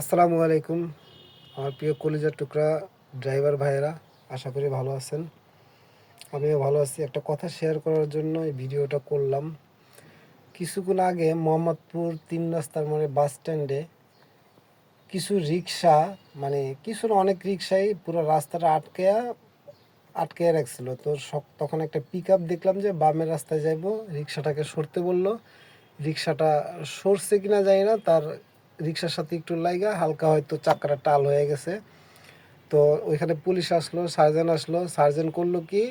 আসসালামু আলাইকুম, আমার প্রিয় কলিজার টুকরা ড্রাইভার ভাইয়েরা, আশা করি ভালো আছেন। আমিও ভালো আছি। একটা কথা শেয়ার করার জন্য এই ভিডিওটা করলাম। কিছুক্ষণ আগে মোহাম্মদপুর তিন রাস্তার মানে বাস স্ট্যান্ডে কিছু রিক্সা মানে কিছু অনেক রিক্সাই পুরো রাস্তাটা আটকে আটকে রাখছিল। তো তখন একটা পিক আপ দেখলাম যে বামের রাস্তায় যাইবো। রিক্সাটাকে সরতে বলল। রিক্সাটা সরছে কিনা জানি না, তার রিক্সার সাথে একটু লাইগা, হালকা হয়তো চাকাটা টাল হয়ে গেছে। তো ওইখানে পুলিশ আসলো সার্জেন আসলো। সার্জেন করল কি,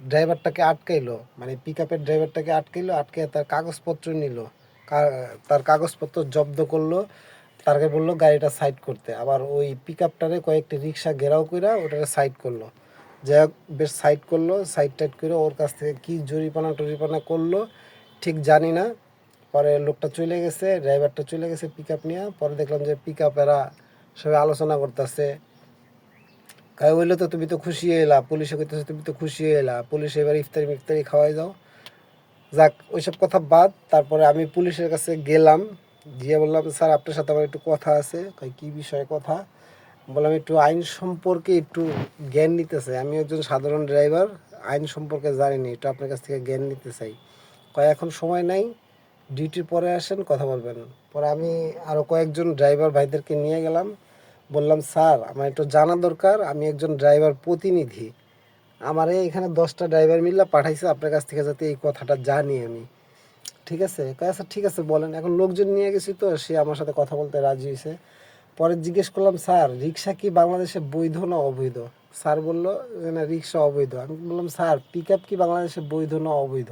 ড্রাইভারটাকে আটকাইলো। মানে পিক আপের ড্রাইভারটাকে আটকাইলো আটকে তার কাগজপত্র নিল। তার কাগজপত্র জব্দ করল। তারকে বলল, গাড়িটা সাইড করতে। আবার ওই পিক আপটারে কয়েকটি রিক্সা ঘেরাও করে ওটাকে সাইড করল। যাই হোক, বেশ সাইড করল, সাইড টাইড করে ওর কাছ থেকে কী জরিপানা টরিপানা করল, ঠিক জানি না। পরে লোকটা চলে গেছে, ড্রাইভারটা চলে গেছে পিক আপ নিয়ে। পরে দেখলাম যে পিক আপেরা সবাই আলোচনা করতেছে। কাই বলল তো তুমি তো খুশি এলা পুলিশে কইতেছে, তুমি তো খুশি এলা পুলিশে এবার ইফতারি মিফতারি খাওয়াই দাও। যাক, ওইসব কথা বাদ, তারপরে আমি পুলিশের কাছে গেলাম। গিয়ে বললাম, স্যার, আপনার সাথে আমার একটু কথা আছে। কি বিষয়ে কথা? বললাম, একটু আইন সম্পর্কে একটু জ্ঞান নিতে চাই আমি একজন সাধারণ ড্রাইভার, আইন সম্পর্কে জানি না একটু আপনার কাছ থেকে জ্ঞান নিতে চাই। কয়, এখন সময় নাই। ডিউটির পরে আসেন, কথা বলবেন। পরে আমি আরও কয়েকজন ড্রাইভার ভাইদেরকে নিয়ে গেলাম। বললাম, স্যার, আমার একটু জানা দরকার। আমি একজন ড্রাইভার প্রতিনিধি। আমার এখানে দশটা ড্রাইভার মিল্লা পাঠাইছে, আপনার কাছ থেকে যাতে এই কথাটা জানি আমি। ঠিক আছে? আচ্ছা ঠিক আছে, বলেন। এখন লোকজন নিয়ে গেছি তো, সে আমার সাথে কথা বলতে রাজি হয়েছে পরে জিজ্ঞেস করলাম, স্যার, রিক্সা কি বাংলাদেশে বৈধ না অবৈধ? স্যার বলল, না, রিক্সা অবৈধ। আমি বললাম, স্যার পিক আপ কি বাংলাদেশে বৈধ না অবৈধ?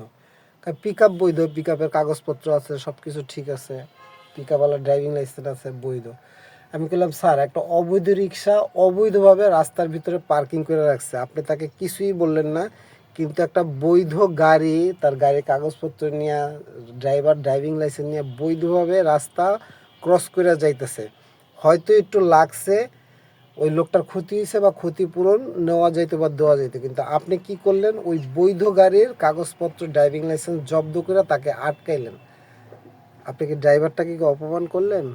পিক আপ বৈধ পিক আপের কাগজপত্র আছে সব কিছু ঠিক আছে। পিক আপওয়ালা ড্রাইভিং লাইসেন্স আছে, বৈধ। আমি বললাম, স্যার, একটা অবৈধ রিক্সা অবৈধভাবে রাস্তার ভিতরে পার্কিং করে রাখছে। আপনি তাকে কিছুই বললেন না, কিন্তু একটা বৈধ গাড়ি, তার গাড়ির কাগজপত্র নিয়ে ড্রাইভার ড্রাইভিং লাইসেন্স নিয়ে বৈধভাবে রাস্তা ক্রস করে যাইতেছে। হয়তো একটু লাগছে ওই লোকটার ক্ষতি হয়েছে বা ক্ষতিপূরণ নেওয়া যাইতে বা দেওয়া যাইতে। কিন্তু আপনি কি করলেন? ওই বৈধ গাড়ির কাগজপত্র ড্রাইভিং লাইসেন্স জব্দ করে তাকে আটকাইলেন। আপনি কি ড্রাইভারটাকে কি অপমান করলেন?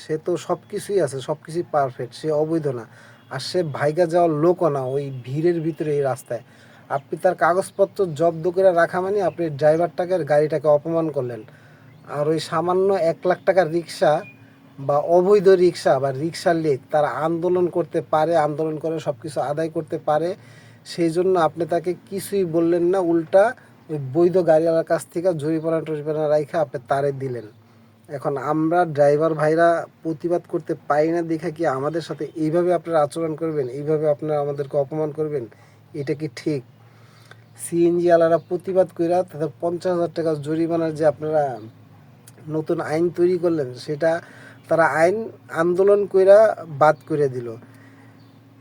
সে তো সব কিছুই আছে সব কিছুই পারফেক্ট সে অবৈধ না। আর সে ভাইগা যাওয়ার লোকও না, ওই ভিড়ের ভিতরে এই রাস্তায়। আপনি তার কাগজপত্র জব্দ করে রাখা মানে আপনি ড্রাইভারটাকে গাড়িটাকে অপমান করলেন। আর ওই সামান্য এক লাখ টাকার রিক্সা বা অবৈধ রিক্সা বা রিক্সা লেক, তারা আন্দোলন করতে পারে, আন্দোলন করে সব কিছু আদায় করতে পারে, সেই জন্য আপনি তাকে কিছুই বললেন না, উল্টা ওই বৈধ গাড়িওয়ালার কাছ থেকে জরিপানা টরিপানা রাইখা আপনি তারে দিলেন। এখন আমরা ড্রাইভার ভাইরা প্রতিবাদ করতে পারি না, দেখা কি আমাদের সাথে এইভাবে আপনারা আচরণ করবেন, এইভাবে আপনারা আমাদেরকে অপমান করবেন, এটা কি ঠিক? সিএনজি আলারা প্রতিবাদ কইরা তাদের পঞ্চাশ হাজার টাকা জরিমানার যে আপনারা নতুন আইন তৈরি করলেন, সেটা তারা আইন আন্দোলন কইরা বাদ করে দিল।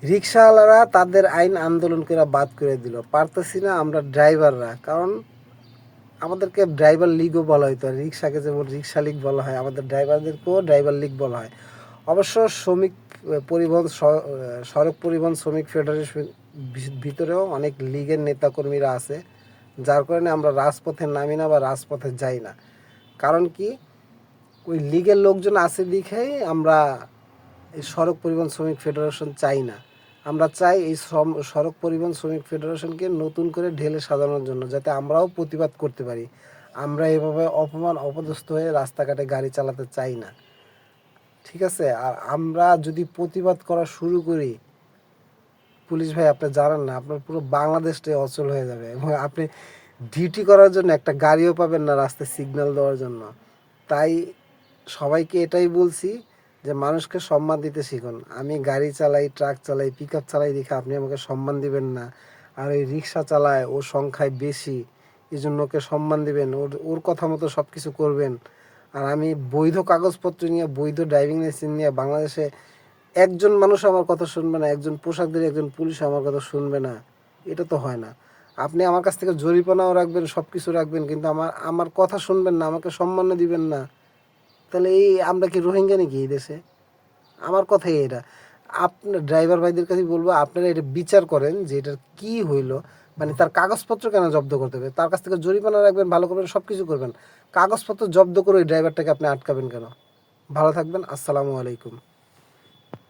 রিক্সাওয়ালারা তাদের আইন আন্দোলন করে বাদ করে দিল। পারতেছি না আমরা ড্রাইভাররা, কারণ আমাদেরকে ড্রাইভার লিগও বলা হয়তো রিক্সাকে যেমন রিক্সা লিগ বলা হয়, আমাদের ড্রাইভারদেরকেও ড্রাইভার লিগ বলা হয়। অবশ্য শ্রমিক পরিবহন সড়ক পরিবহন শ্রমিক ফেডারেশন ভিতরেও অনেক লীগের নেতাকর্মীরা আছে। যার কারণে আমরা রাজপথে নামি না বা রাজপথে যাই না। কারণ কি? ওই লীগের লোকজন আছে দেখেই আমরা এই সড়ক পরিবহন শ্রমিক ফেডারেশন চাই না। আমরা চাই এই শ্রম- সড়ক পরিবহন শ্রমিক ফেডারেশনকে নতুন করে ঢেলে সাজানোর জন্য যাতে আমরাও প্রতিবাদ করতে পারি। আমরা এভাবে অপমান, অপদস্থ হয়ে রাস্তাঘাটে গাড়ি চালাতে চাই না। ঠিক আছে? আর আমরা যদি প্রতিবাদ করা শুরু করি, পুলিশ ভাই আপনি জানেন না, আপনার পুরো বাংলাদেশটাই অচল হয়ে যাবে এবং আপনি ডিউটি করার জন্য একটা গাড়িও পাবেন না রাস্তায় সিগন্যাল দেওয়ার জন্য। তাই সবাইকে এটাই বলছি যে মানুষকে সম্মান দিতে শিখুন। আমি গাড়ি চালাই ট্রাক চালাই পিক আপ চালাই দেখে আপনি আমাকে সম্মান দিবেন না। আর ওই রিক্সা চালায়, ওর সংখ্যায় বেশি এই জন্য ওকে সম্মান দিবেন। ওর ওর কথা মতো সব কিছু করবেন। আর আমি বৈধ কাগজপত্র নিয়ে, বৈধ ড্রাইভিং লাইসেন্স নিয়ে বাংলাদেশে একজন মানুষ আমার কথা শুনবে না, একজন পোশাক পোশাকধারী, একজন পুলিশ আমার কথা শুনবে না। এটা তো হয় না। আপনি আমার কাছ থেকে জরিপানাও রাখবেন সব কিছু রাখবেন, কিন্তু আমার আমার কথা শুনবেন না, আমাকে সম্মান দিবেন না। তাহলে এই আমরা কি রোহিঙ্গা নাকি এই দেশে? আমার কথাই এটা। আপনার ড্রাইভার ভাইদের কাছে বলব, আপনারা এটা বিচার করেন যে এটার কি হইল। মানে তার কাগজপত্র কেন জব্দ করতে হবে? তার কাছ থেকে জরিমানা রাখবেন, ভালো করবেন সব কিছু করবেন। কাগজপত্র জব্দ করে ওই ড্রাইভারটাকে আপনি আটকাবেন কেন? ভালো থাকবেন, আসসালামু আলাইকুম।